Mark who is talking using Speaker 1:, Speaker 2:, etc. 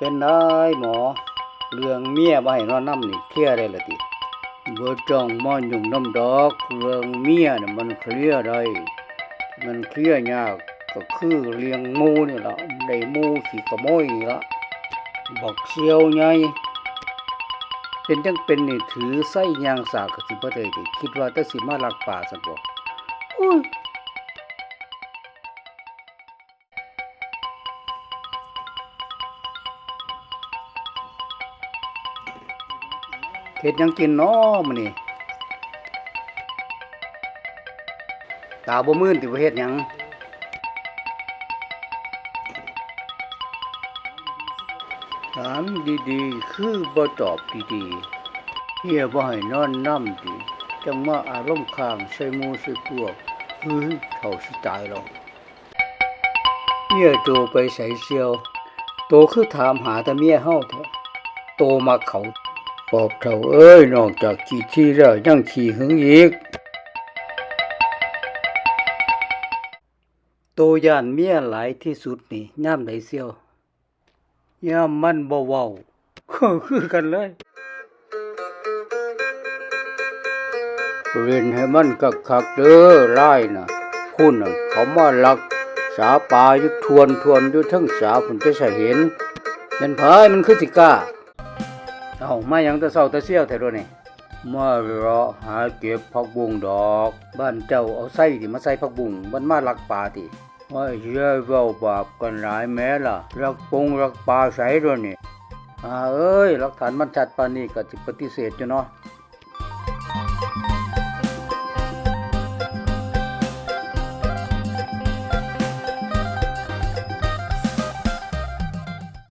Speaker 1: เป็นได้หมอ เรื่องเมียบ่ให้นอนน้ำนี่เคลียร์ได้ละติบ่จ้องมายุ่งน้ำดอก เรื่องเมียน่ะมันเคลียร์ได้มันเคลียร์ยากก็คือเลี้ยงมูนี่ละได้มูขี้ขโมยนี่ละบักเสียวใหญ่เป็นจังเป็นนี่ถือไส้ยางสากกสิบ่ได้ติคิดว่าแต่สิมาลักป่าซั่นบ่โอ้ย เฮ็ดยังกินน้อมื้อนี้ตาบ่มื่นติว่าเฮ็ดหยังถามดีๆ คือบ่ตอบดีๆเฮียบ่ให้นอนนำติจังมาอารมณ์ค้างใส่หมูใส่พวกเฮ้ยเฒ่าสิตายแล้วเมียโตไปใส่เสียว โตคือถามหาแต่เมียเฮาแท้โตมาเขา ปอบเท่าเอ้ยนอกจากขี้ที่แล้วยังขี้หึงอีกโตย่านเมียหลายที่สุดนี่ย่ามใดเสียวย่ามมันบ่เว้าคือกันเลยเรียนให้มันคักเด้อไล่น่ะคุณน่ะเขามาลักสาปาอยู่ทวนทวนอยู่ทั้งสาผมจะใส่เห็นเป็นพายมันคือสิก้า เอามายังแตะเศร้าแตะเสี้ยวแท้ด้วยนี่มาเราะหาเก็บผักบุ้งดอก บ้านเจ้าเอาไส้ที่มาใส่ผักบุ้งมันมาลักป่าติว่าเชื่อเว้าบาปกันหลายแม้ล่ะรักปงรักป่าใส่ด้วยนี่อ่าเอ้ยหลักฐานมันชัดปานนี้ก็สิปฏิเสธอยู่เนาะ